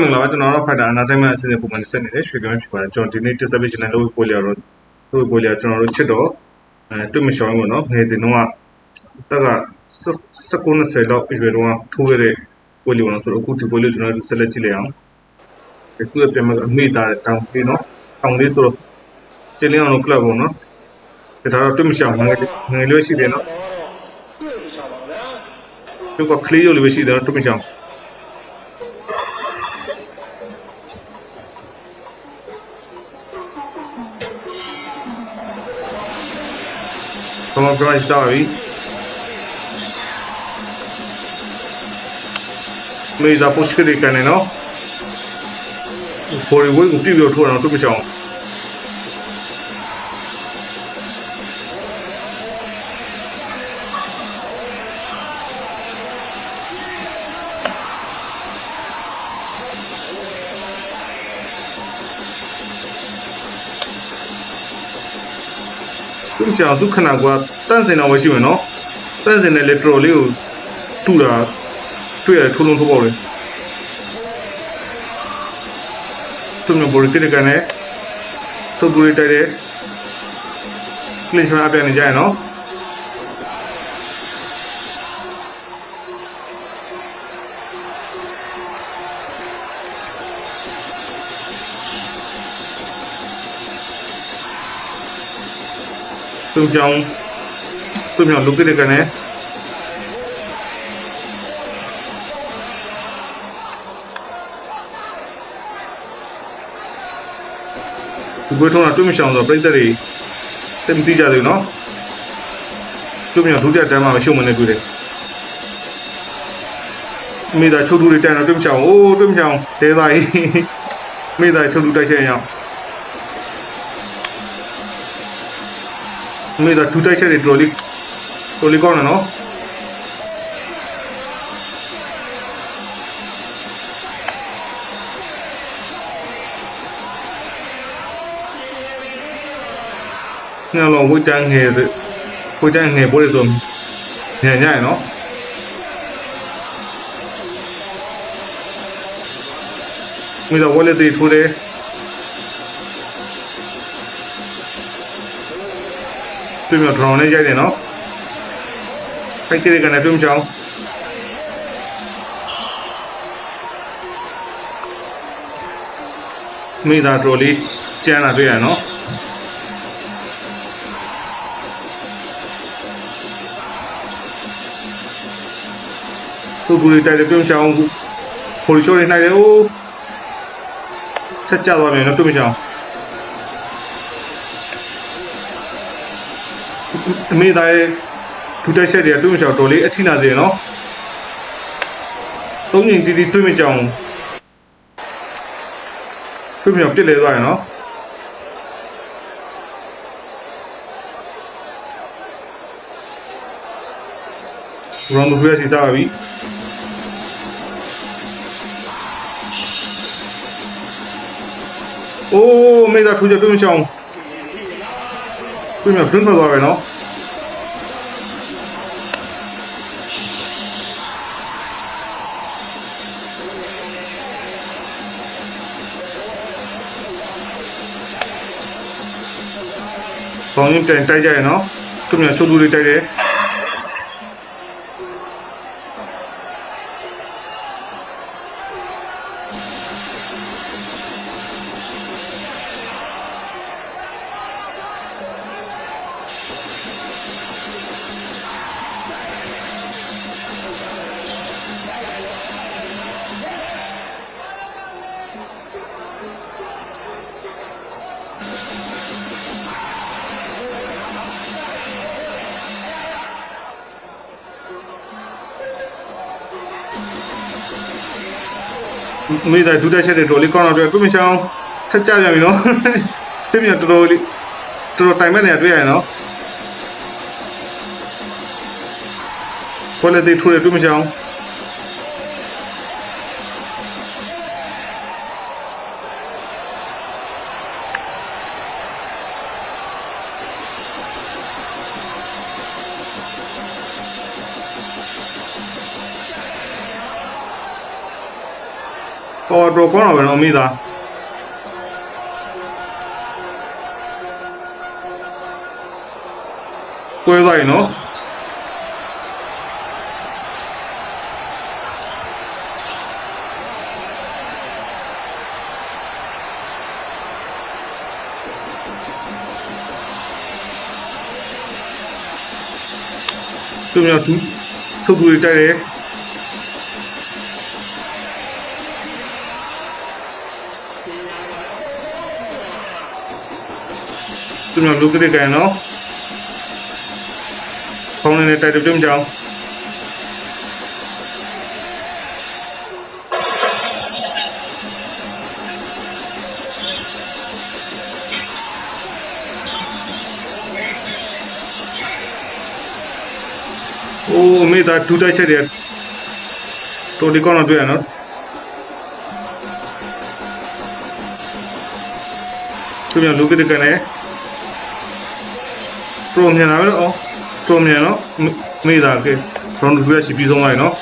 မင်္ဂလာပါကျွန်တော်တို့ Fighter Entertainment အစီအစဉ်ပုံမှန်ဆက်နေတဲ့ရွှေကမ်းဖြစ်ပါတယ်ကျွန်တော်ဒီနေ့တက်ဆက်ပေးချင်တဲ့လို့ကိုလျာတော့လို့ကိုလျာကျွန်တော်တို့ချစ်တော့အဲတွေ့မရှောင်းဘူးနော်ငယ်စဉ်တော့တက်က19 20လောက်အရွယ်တော့ထိုးရတဲ့ကိုလျာတော့ဆိုတော့အခုဒီကိုလျာကျွန်တော်တို့ဆက်လက်ကြည့်လိုက်အောင်အခုအပြန်အမိသားတောင်းပြီးနော်တောင်းလေးဆိုတော့ကျင်းလင်းအောင်ကလပ်ပေါ့နော်ဒါတော့တွေ့မရှောင်းငယ်ငယ်လေးရှိတယ်နော်ဒီကကလီယိုလေးရှိတယ်တွေ့မ ရှောင်း Come on, Brian, sorry. မေးတာပုတ်ရှိတယ်ကနေနော်ပေါ်ဝေးကိုပြပြထိုးအောင်တို့မချောင်းတို့မချောင်းဒုက္ခနာက တန့်စင်တော်ပဲရှိမယ်နော်တန့်စင်တဲ့ literal လေးကိုတူတာတွေ့ရထိုးလုံးထိုးပေါက်လေသူမျိုးပေါ်ကိတဲ့ကနေသုတ်တူလေးတိုက်တဲ့ clinch မှာအပြန်နေကြရနော်သူကြောင့် သူမျိုးလုကိတဲ့ကနေဒီဘွေထုံးတာတွေ့မရှောင်ဆိုတော့ပြိတ္တတွေတိတ်မသိကြသေးဘူးနော်သူမျိုးဒုတိယတန်းမှာရှုံမနေတွေ့တယ်မိသားချုပ်တူတွေတန်တော့တွေ့မရှောင်အိုးတွေ့မရှောင်တဲသားကြီးမိသားချုပ်တူတိုက်ချက်ရအောင်မိသားဒူတိုက်ချက်တွေတော်လေး တော်လေးကောင်းတယ်နော်ငါလုံးဝိတန်းငယ်ဝိတန်းငယ်ပေါ်ရဆိုညညရနော်မိသားဝက်လက်တွေထိုးတယ်တွေ့မြဒရောင်းနဲ့ရိုက်တယ်နော် ဖိုက်ကြည့်ကနေတွေ့မချောင်းမိသားတော်လေးကျန်းလာတွေ့ရနော်သူ့ဘူးလေးတိုက်တယ်တွင်းချောင်းပိုလီရှိုးနေနိုင်တယ်ဟိုးချက်ကြသွားမယ်နော်တွင်းချောင်းအမေသားရဲ့ ဒူတိုက်ဆက်တွေကတွင်းချောက်တော်လေးအထိနာစေနော်သုံးချိန်တီးတီးတွင်းမကြောင်တွင်းမြောင်ပြစ်လဲသွားရနော်ရမ်ဘူးရစီစားပါပြီ။အိုးမိသားထူချက်တွင်းချောင်းတွင်းမြောင်တွင်းထွက်သွားပဲနော်။ ဘောင်ရင်ပြန်တိုက်ကြရနော်သူများချိုးတူတွေတိုက်တယ် မေသာဒူတက်ချက်တွေတော်လေးကောင်းတော့တွေ့တွင်းမြချောင်းထက်ကြပြန်ပြီနော်တွင်းမြတော်တော်လေးတော်တော်တိုင်မဲ့နေရတွေ့ရနော်ခွက်လက်သေးထိုးတယ်တွင်းမြချောင်း အော်တော့ကောင်းတော့ပဲနော်အမိသားကွဲသွားရင်နော်သူများသူထုတ်သူတွေတိုက်တယ် သူများလူကလေးကန်နော်ခေါင်းနဲ့တိုက်တယ်ပြုံးချောင်းအိုးမိသားဒူတိုက်ချက် တယ်တော်ဒီကောင်းတော့တွေ့ရနော်သူများလူကလေးကန်နဲ့ထရိုမြန်လာပဲနော်ထရိုမြန်နော်မေးတာကဲရောင်းတူရရှိပြီးဆုံးလိုက်နော်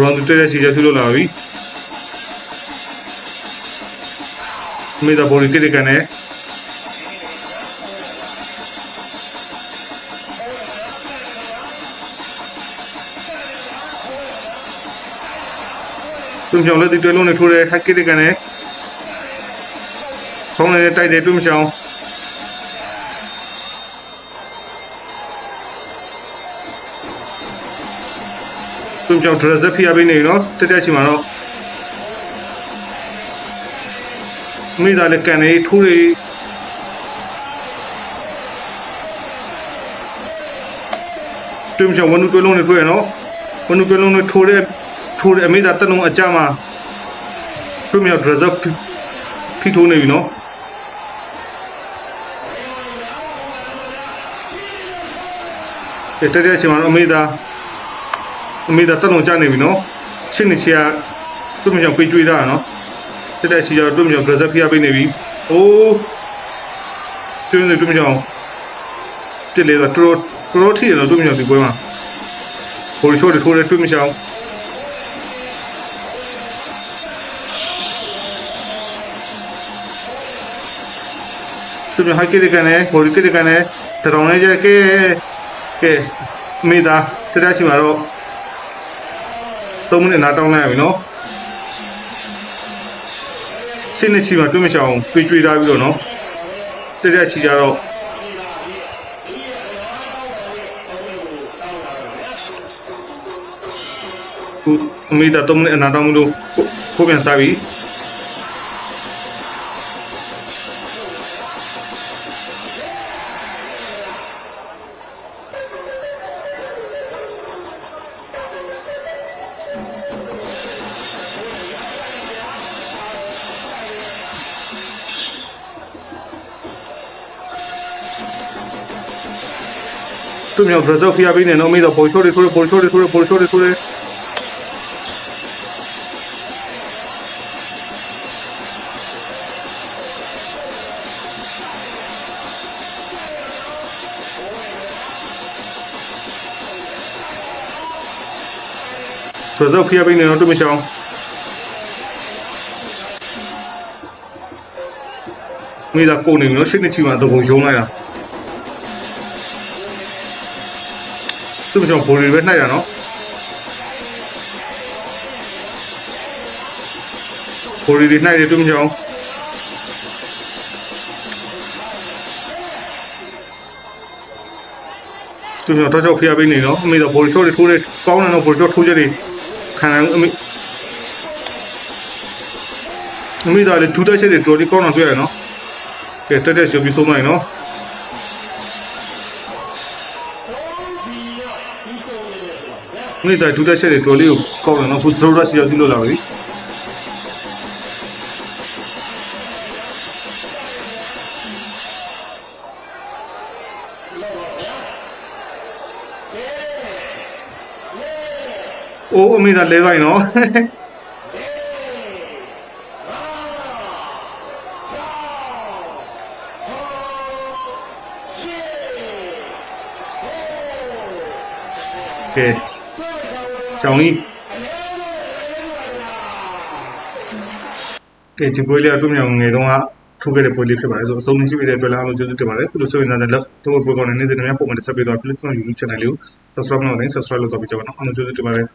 ရောင်းတူတက်ရရှိရရှိလို့လာပြီမေးတာဘော်ရီကလေးကနေသူကြောင့်လက်ဒီတွဲလုံးနဲ့ထိုးတယ်ဟက်ကလေးကနေ ခေါင်းနဲ့တိုက်တယ်တွေ့မချောင်းသူကြောင့်ဒရက်ဇက်ဖိအားပေးနေနော်တက်တက်ချင်မှာတော့မိသားလည်းကန်နေထိုးတွေတွေ့မချောင်းဝန်နူတွဲလုံးနဲ့ထိုးရနော်ဝန်နူတွဲလုံးနဲ့ထိုးတဲ့ထိုးတဲ့အမိသားတက်လုံးအကြမှာတွေ့မြောက်ဒရက်ဇက်ဖိထိုးနေပြီနော် တက်တက်ချင်မှာတော့အမေသားအမေသားတက်လုံးကြနေပြီနော်ရှင်းနေချာတွေ့မြောက်ပြေးကြွေးတာနော်တက်တက်ချီတော့တွေ့မြောက်ဒရက်ဇက်ဖိအားပေးနေပြီအိုးကျွန်းနေတွေ့မြောက်ပြစ်လေတော့တော်တော်ထီရတော့တွေ့မြောက်ဒီပွဲမှာဟိုရှိုးတွေထိုးတယ်တွေ့မြောက်သူများဟိုက်ကိကနေဟိုကိကနေတရောင်လေးကျကဲ ကဲမိသားတတရှိမှာတော့3မိနစ်နားတောင်းလိုက်ရပြီနော်ရှင်းနေချီမှာတွင်းမချအောင်ပြေးကြွေးထားပြီးတော့နော်တတချီကြတော့ခုအမိသား3မိနစ်အနားတောင်းလို့ဖိုးပြန်စားပြီ သူမြောက်ဒရက်ဆော့ဖိအားပေးနေတော့မိတော့ပေါ်ရှိုးတွေထိုးတယ်ပေါ်ရှိုးတွေထိုးတယ်ပေါ်ရှိုးတွေထိုးတ သူမရှောင်းမိသားကိုနေနော်ရှင်းနေချီမှာတော့ဘုံရုံးလိုက်တာသူ့ကြောင့်ဘော်ရီပဲနှိုက်ရနော်ဘော်ရီတွေနှိုက်တယ်သူ့ကြောင့်သူ့ကြောင့်တော့ကြောက်ဖျားပေးနေနော်အမေတော့ဘော်ရီရှော့တွေထိုးတယ်ကောင်းတယ်နော်ဘော်ရီရှော့ထိုးချက်တွေခံနိုင်အမေအမေတော့လေဒူတက်ချက်တွေတော်တော်ကောင်းတော့တွေ့ရနော်ကဲတက်တက်ရှုပ်ပြီးဆုံးနို င်နော်မိသားဒူတက်ချက်တွေတော်လေးကိုကောက်တယ်နော်ခုဇရိုရာစီရောက်စီလို့လာပြီအိုးအမေသာလဲသွားရင်နော်ကဲ ကြောင်ကြီးကဲဒီပွဲလေးကသူ့မြောင်ငယ်တုန်းကထိုးခဲ့တဲ့ပွဲလေးဖြစ်ပါတယ်ဆိုအဆုံးမရှိပြီတဲ့အတွက်လည်းအားလုံးကျေးဇူးတင်ပါတယ်ခုလိုဆိုရင်လည်းလက်တော့ပွဲကောင်းတဲ့နေ့စဉ်များပုံမှန်တက်ဆက်ပေးတော့ please don't YouTube channel လေးကို subscribe လုပ်နေ subscribe လုပ်တော့ပြကြပါတော့အားလုံးကျေးဇူးတင်ပါတယ်